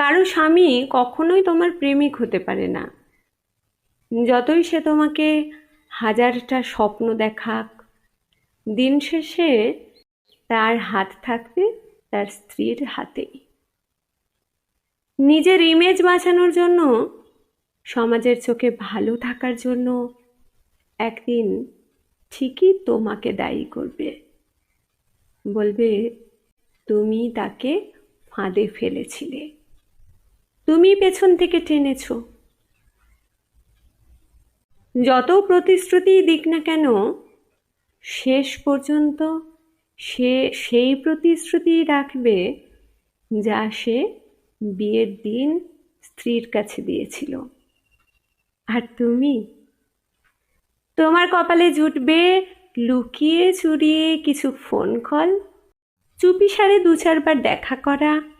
কারও স্বামী কখনোই তোমার প্রেমিক হতে পারে না। যতই সে তোমাকে হাজারটা স্বপ্ন দেখাক, দিন শেষে তার হাত থাকবে তার স্ত্রীর হাতেই। নিজের ইমেজ বাঁচানোর জন্য, সমাজের চোখে ভালো থাকার জন্য একদিন ঠিকই তোমাকে দায়ী করবে। বলবে, তুমি তাকে ফাঁদে ফেলেছিলে। তুমি পেছন থেকে টেনেছ। যত প্রতিশ্রুতি দিক না কেন, শেষ পর্যন্ত সে সেই প্রতিশ্রুতি রাখবে যা সে বিয়ের দিন স্ত্রীর কাছে দিয়েছিল। আর তুমি? তোমার কপালে জুটবে লুকিয়ে চুরিয়ে কিছু ফোন কল চুপি সারে দু চারবার দেখা করা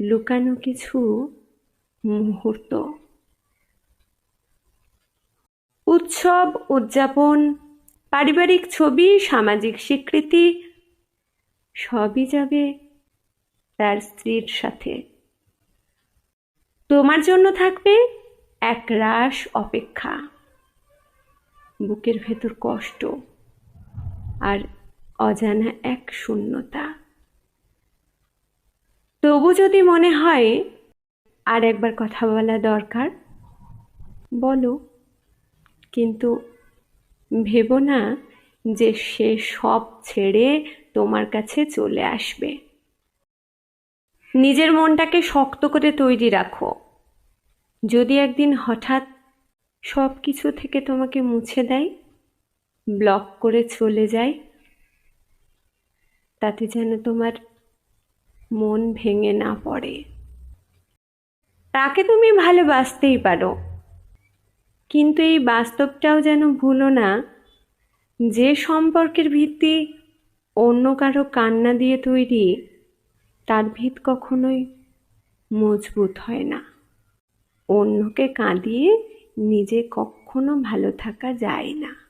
লুকানো কিছু মুহূর্ত। উৎসব, উদযাপন, পারিবারিক ছবি, সামাজিক স্বীকৃতি, সবই যাবে তার স্ত্রীর সাথে। তোমার জন্য থাকবে এক রাস অপেক্ষা। বুকের ভেতর কষ্ট আর অজানা এক শূন্যতা। তবু যদি মনে হয় আর একবার কথা বলা দরকার, বলো। কিন্তু ভেবো না যে সে সব ছেড়ে তোমার কাছে চলে আসবে। নিজের মনটাকে শক্ত করে তৈরি রাখো। যদি একদিন হঠাৎ সব কিছু থেকে তোমাকে মুছে দেয় ব্লক করে চলে যায়, তাতে যেন তোমার মন ভেঙে না পড়ে। তাকে তুমি ভালোবাসতেই পারো। কিন্তু এই বাস্তবটাও যেন ভুলো না, যে সম্পর্কের ভিত্তি অন্য কারও কান্না দিয়ে তৈরি, তার ভিত কখনোই মজবুত হয় না। অন্যকে কাঁদিয়ে নিজে কখনো ভালো থাকা যায় না।